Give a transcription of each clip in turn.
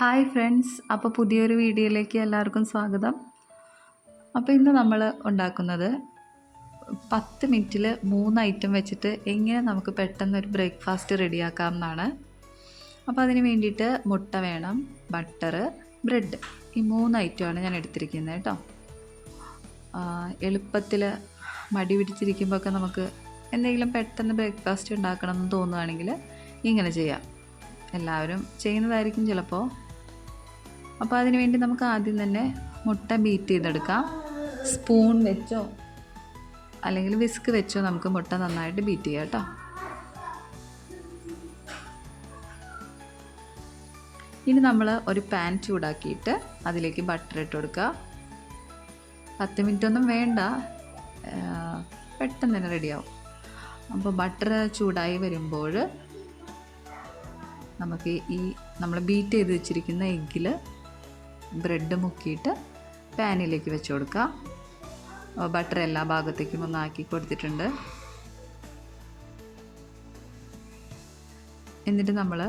Hi friends. അപ്പോൾ പുതിയൊരു വീഡിയോയിലേക്ക് എല്ലാവർക്കും സ്വാഗതം. അപ്പോൾ ഇന്ന് നമ്മൾ ഉണ്ടാക്കുന്നത് പത്ത് മിനിറ്റിൽ മൂന്ന് ഐറ്റം വെച്ചിട്ട് എങ്ങനെ നമുക്ക് പെട്ടെന്ന് ഒരു ബ്രേക്ക്ഫാസ്റ്റ് റെഡിയാക്കാം എന്നാണ് അപ്പോൾ അതിന് വേണ്ടിയിട്ട് മുട്ട വേണം ബട്ടർ ബ്രെഡ് ഈ മൂന്ന് ഐറ്റമാണ് ഞാൻ എടുത്തിരിക്കുന്നത് കേട്ടോ. എളുപ്പത്തിൽ മടി പിടിച്ചിരിക്കുമ്പോഴൊക്കെ നമുക്ക് എന്തെങ്കിലും പെട്ടെന്ന് ബ്രേക്ക്ഫാസ്റ്റ് ഉണ്ടാക്കണം എന്ന് തോന്നുകയാണെങ്കിൽ ഇങ്ങനെ ചെയ്യാം. എല്ലാവരും ചെയ്യുന്നതായിരിക്കും ചിലപ്പോൾ അപ്പോൾ അതിന് വേണ്ടി നമുക്ക് ആദ്യം തന്നെ മുട്ട ബീറ്റ് ചെയ്തെടുക്കാം. സ്പൂൺ വെച്ചോ അല്ലെങ്കിൽ വിസ്ക് വെച്ചോ നമുക്ക് മുട്ട നന്നായിട്ട് ബീറ്റ് ചെയ്യാം കേട്ടോ. ഇനി നമ്മൾ ഒരു പാൻ ചൂടാക്കിയിട്ട് അതിലേക്ക് ബട്ടർ ഇട്ട് കൊടുക്കുക. പത്ത് മിനിറ്റ് ഒന്നും വേണ്ട. പെട്ടെന്ന് തന്നെ റെഡിയാവും അപ്പോൾ ബട്ടർ ചൂടായി വരുമ്പോൾ നമുക്ക് ഈ നമ്മൾ ബീറ്റ് ചെയ്ത് വെച്ചിരിക്കുന്ന എഗ്ഗിൽ ബ്രെഡ് മുക്കിയിട്ട് പാനിലേക്ക് വെച്ച് കൊടുക്കുക. ബട്ടർ എല്ലാ ഭാഗത്തേക്കും ഒന്ന് ആക്കി കൊടുത്തിട്ടുണ്ട്. എന്നിട്ട് നമ്മൾ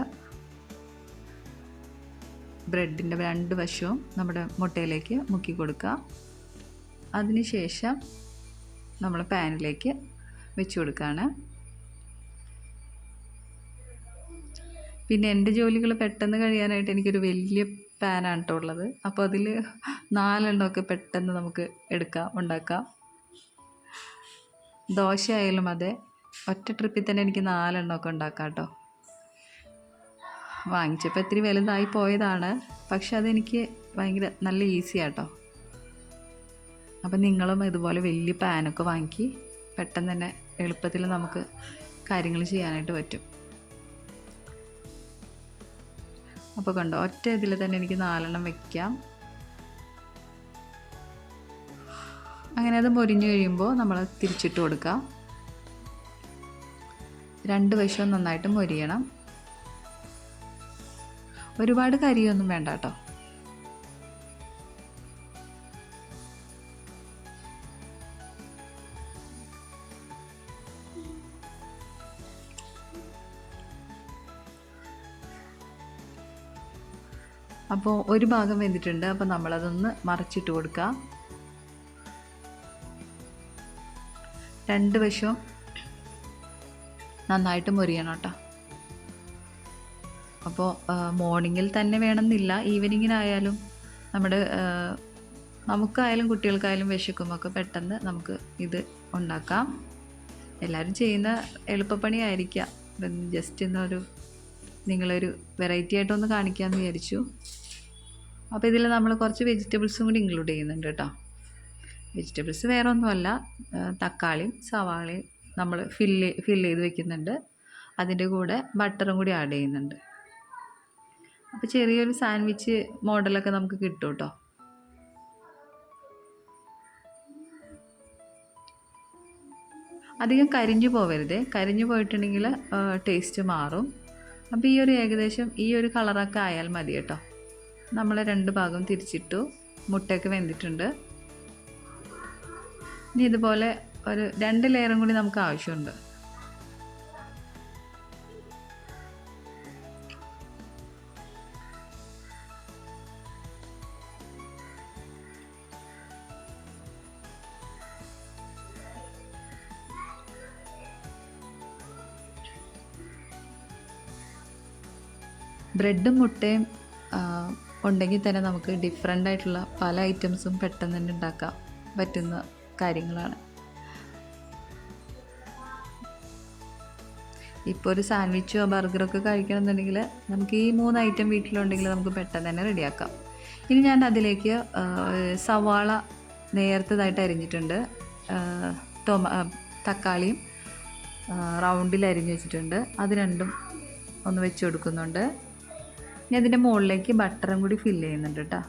ബ്രെഡിന്റെ രണ്ട് വശവും നമ്മുടെ മുട്ടയിലേക്ക് മുക്കി കൊടുക്കുക. അതിനുശേഷം നമ്മൾ പാനിലേക്ക് വെച്ച് കൊടുക്കുകയാണ്. പിന്നെ എന്റെ ജോലികൾ പെട്ടെന്ന് കഴിയാനായിട്ട് എനിക്കൊരു വലിയ പാനാണ് കേട്ടോ ഉള്ളത്. അപ്പോൾ അതിൽ നാലെണ്ണമൊക്കെ പെട്ടെന്ന് നമുക്ക് എടുക്കാം ഉണ്ടാക്കാം. ദോശ ആയാലും അതെ. ഒറ്റ ട്രിപ്പിൽ തന്നെ എനിക്ക് നാലെണ്ണമൊക്കെ ഉണ്ടാക്കാം കേട്ടോ വാങ്ങിച്ചപ്പോൾ ഇത്തിരി വലുതായി പോയതാണ്. പക്ഷെ അതെനിക്ക് ഭയങ്കര നല്ല ഈസി ആട്ടോ അപ്പം നിങ്ങളും ഇതുപോലെ വലിയ പാനൊക്കെ വാങ്ങി പെട്ടെന്ന് തന്നെ എളുപ്പത്തിൽ നമുക്ക് കാര്യങ്ങൾ ചെയ്യാനായിട്ട് പറ്റും. അപ്പോൾ കണ്ടോ ഒറ്റ ഇതിൽ തന്നെ എനിക്ക് നാലെണ്ണം വെക്കാം. അങ്ങനെ അത് മൊരിഞ്ഞു കഴിയുമ്പോൾ നമ്മൾ തിരിച്ചിട്ട് കൊടുക്കാം. രണ്ട് വശവും നന്നായിട്ട് മൊരിയണം. ഒരുപാട് കരിയൊന്നും വേണ്ട കേട്ടോ. അപ്പോൾ ഒരു ഭാഗം വെന്തിട്ടുണ്ട്. അപ്പോൾ നമ്മളതൊന്ന് മറച്ചിട്ട് കൊടുക്കുക രണ്ട് വശവും നന്നായിട്ട് മൊരിയണം കേട്ടോ. അപ്പോൾ മോർണിംഗിൽ തന്നെ വേണമെന്നില്ല. ഈവനിങ്ങിനായാലും നമ്മുടെ നമുക്കായാലും കുട്ടികൾക്കായാലും വിശക്കുമ്പോൾ പെട്ടെന്ന് നമുക്ക് ഇത് ഉണ്ടാക്കാം. എല്ലാവരും ചെയ്യുന്ന എളുപ്പപ്പണിയായിരിക്കാം. ജസ്റ്റ് ഇന്നൊരു നിങ്ങളൊരു വെറൈറ്റി ആയിട്ടൊന്ന് കാണിക്കാമെന്ന് വിചാരിച്ചു. അപ്പോൾ ഇതിൽ നമ്മൾ കുറച്ച് വെജിറ്റബിൾസും കൂടി ഇൻക്ലൂഡ് ചെയ്യുന്നുണ്ട് കേട്ടോ. വെജിറ്റബിൾസ് വേറെ ഒന്നുമല്ല തക്കാളിയും സവാളയും നമ്മൾ ഫില്ല് ഫില്ല് ചെയ്ത് വെക്കുന്നുണ്ട്. അതിന്റെ കൂടെ ബട്ടറും കൂടി ആഡ് ചെയ്യുന്നുണ്ട്. അപ്പോൾ ചെറിയൊരു സാൻഡ്വിച്ച് മോഡലൊക്കെ നമുക്ക് കിട്ടും കേട്ടോ. അധികം കരിഞ്ഞു പോവരുത്. കരിഞ്ഞു പോയിട്ടുണ്ടെങ്കിൽ ടേസ്റ്റ് മാറും. അപ്പോൾ ഈ ഒരു ഏകദേശം ഈ ഒരു കളറൊക്കെ ആയാൽ മതി കേട്ടോ. നമ്മൾ രണ്ട് ഭാഗം തിരിച്ചിട്ടു. മുട്ടയൊക്കെ വെന്തിട്ടുണ്ട്. ഇനി ഇതുപോലെ ഒരു രണ്ട് ലെയറും കൂടി നമുക്ക് ആവശ്യമുണ്ട്. ബ്രെഡും മുട്ടയും ഉണ്ടെങ്കിൽ തന്നെ നമുക്ക് ഡിഫറെന്റ് ആയിട്ടുള്ള പല ഐറ്റംസും പെട്ടെന്ന് തന്നെ ഉണ്ടാക്കാൻ പറ്റുന്ന കാര്യങ്ങളാണ്. ഇപ്പോൾ ഒരു സാൻഡ്വിച്ചോ ബർഗറൊക്കെ കഴിക്കണമെന്നുണ്ടെങ്കിൽ നമുക്ക് ഈ മൂന്ന് ഐറ്റം വീട്ടിലുണ്ടെങ്കിൽ നമുക്ക് പെട്ടെന്ന് തന്നെ റെഡിയാക്കാം ഇനി ഞാൻ അതിലേക്ക് സവാള നേർത്തതായിട്ട് അരിഞ്ഞിട്ടുണ്ട്. ടൊമ തക്കാളിയും റൗണ്ടിൽ അരിഞ്ഞ് വെച്ചിട്ടുണ്ട്. അത് രണ്ടും ഒന്ന് വെച്ച് കൊടുക്കുന്നുണ്ട്. ഇനി അതിന്റെ മുകളിലേക്ക് ബട്ടറും കൂടി ഫില്ല് ചെയ്യുന്നുണ്ട് കേട്ടോ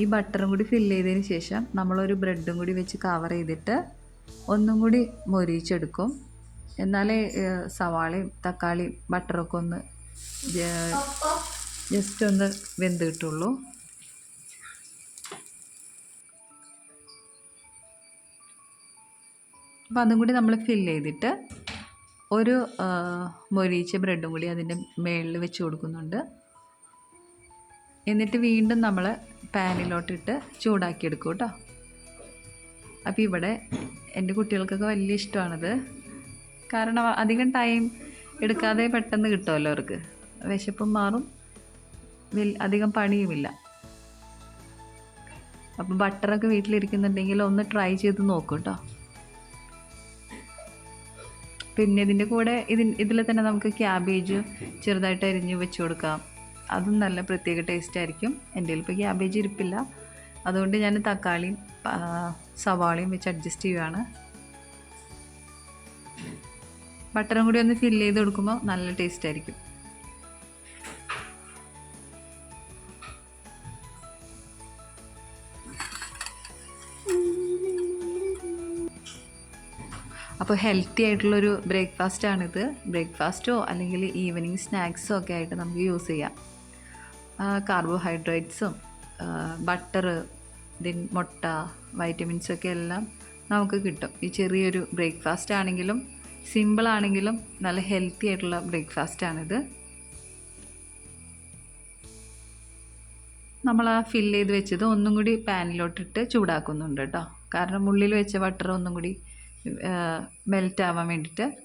ഈ ബട്ടറും കൂടി ഫില്ല് ചെയ്തതിന് ശേഷം നമ്മളൊരു ബ്രെഡും കൂടി വെച്ച് കവർ ചെയ്തിട്ട് ഒന്നും കൂടി മൊരിച്ചെടുക്കും എന്നാലേ സവാളയും തക്കാളിയും ബട്ടറൊക്കെ ഒന്ന് ജസ്റ്റ് ഒന്ന് വെന്ത് കിട്ടുള്ളൂ. അപ്പം അതും കൂടി നമ്മൾ ഫില്ല് ചെയ്തിട്ട് ഒരു മൊരിച്ച ബ്രെഡും കൂടി അതിന്റെ മേളിൽ വെച്ച് കൊടുക്കുന്നുണ്ട്. എന്നിട്ട് വീണ്ടും നമ്മൾ പാനിലോട്ടിട്ട് ചൂടാക്കിയെടുക്കും കേട്ടോ. അപ്പോൾ ഇവിടെ എന്റെ കുട്ടികൾക്കൊക്കെ വലിയ ഇഷ്ടമാണിത്. കാരണം അധികം ടൈം എടുക്കാതെ പെട്ടെന്ന് കിട്ടുമല്ലോ അവർക്ക്. വിശപ്പും മാറും. അധികം പണിയുമില്ല. അപ്പോൾ ബട്ടറൊക്കെ വീട്ടിലിരിക്കുന്നുണ്ടെങ്കിൽ ഒന്ന് ട്രൈ ചെയ്ത് നോക്കൂ കേട്ടോ. പിന്നെ ഇതിന്റെ കൂടെ ഇതിൽ തന്നെ നമുക്ക് ക്യാബേജ് ചെറുതായിട്ട് അരിഞ്ഞ് വെച്ച് കൊടുക്കാം. അതും നല്ല പ്രത്യേക ടേസ്റ്റ് ആയിരിക്കും. എന്റെ ഇപ്പോൾ ക്യാബേജ് ഇരിപ്പില്ല. അതുകൊണ്ട് ഞാൻ തക്കാളിയും സവാളയും വെച്ച് അഡ്ജസ്റ്റ് ചെയ്യുകയാണ് ബട്ടറും കൂടി ഒന്ന് ഫില്ല് ചെയ്ത് കൊടുക്കുമ്പോൾ നല്ല ടേസ്റ്റ് ആയിരിക്കും. അപ്പോൾ ഹെൽത്തി ആയിട്ടുള്ളൊരു ബ്രേക്ക്ഫാസ്റ്റ് ആണിത്. ബ്രേക്ക്ഫാസ്റ്റോ അല്ലെങ്കിൽ ഈവനിങ് സ്നാക്സോ ഒക്കെ ആയിട്ട് നമുക്ക് യൂസ് ചെയ്യാം. കാർബോഹൈഡ്രേറ്റ്സും ബട്ടർ ദെൻ മുട്ട വൈറ്റമിൻസൊക്കെ എല്ലാം നമുക്ക് കിട്ടും. ഈ ചെറിയൊരു ബ്രേക്ക്ഫാസ്റ്റ് ആണെങ്കിലും സിമ്പിൾ ആണെങ്കിലും നല്ല ഹെൽത്തി ആയിട്ടുള്ള ബ്രേക്ക്ഫാസ്റ്റ് ആണിത്. നമ്മൾ ആ ഫില്ല് ചെയ്ത് വെച്ചത് ഒന്നും കൂടി പാനിലോട്ടിട്ട് ചൂടാക്കുന്നുണ്ട് കേട്ടോ കാരണം ഉള്ളിൽ വെച്ച ബട്ടർ ഒന്നും കൂടി മെൽറ്റ് ആവാൻ വേണ്ടിയിട്ട്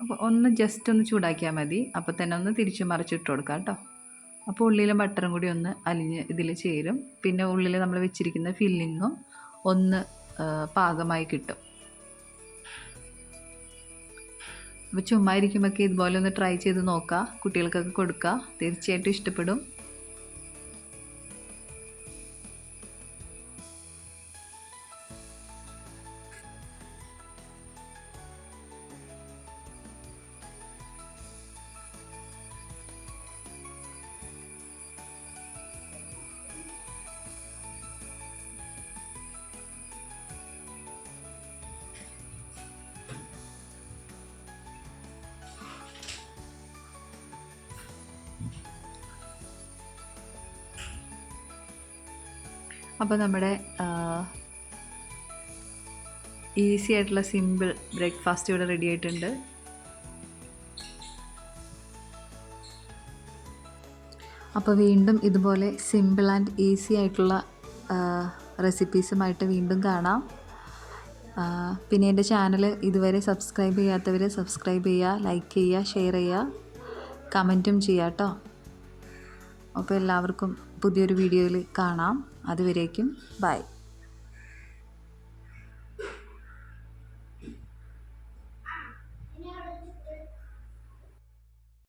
അപ്പോൾ ഒന്ന് ജസ്റ്റ് ഒന്ന് ചൂടാക്കിയാൽ മതി. അപ്പോൾ തന്നെ ഒന്ന് തിരിച്ചു മറിച്ചിട്ട് കൊടുക്കാം കേട്ടോ അപ്പോൾ ഉള്ളിലും ബട്ടറും കൂടി ഒന്ന് അലിഞ്ഞ് ഇതിൽ ചേരും. പിന്നെ ഉള്ളിൽ നമ്മൾ വെച്ചിരിക്കുന്ന ഫില്ലിങ്ങും ഒന്ന് പാകമായി കിട്ടും. അപ്പോൾ ചുമ്മാ ഇരിക്കുമ്പോഴൊക്കെ ഇതുപോലെ ഒന്ന് ട്രൈ ചെയ്ത് നോക്കുക കുട്ടികൾക്കൊക്കെ കൊടുക്കുക തീർച്ചയായിട്ടും ഇഷ്ടപ്പെടും. അപ്പോൾ നമ്മുടെ ഈസി ആയിട്ടുള്ള സിമ്പിൾ ബ്രേക്ക്ഫാസ്റ്റ് ഇവിടെ റെഡി ആയിട്ടുണ്ട്. അപ്പോൾ വീണ്ടും ഇതുപോലെ സിമ്പിൾ ആൻഡ് ഈസി ആയിട്ടുള്ള റെസിപ്പീസുമായിട്ട് വീണ്ടും കാണാം. പിന്നെ എന്റെ ചാനൽ ഇതുവരെ സബ്സ്ക്രൈബ് ചെയ്യാത്തവർ സബ്സ്ക്രൈബ് ചെയ്യുക ലൈക്ക് ചെയ്യുക ഷെയർ ചെയ്യുക കമന്റും ചെയ്യാം കേട്ടോ അപ്പോൾ എല്ലാവർക്കും പുതിയൊരു വീഡിയോയിൽ കാണാം. അതുവരേക്കും ബൈ.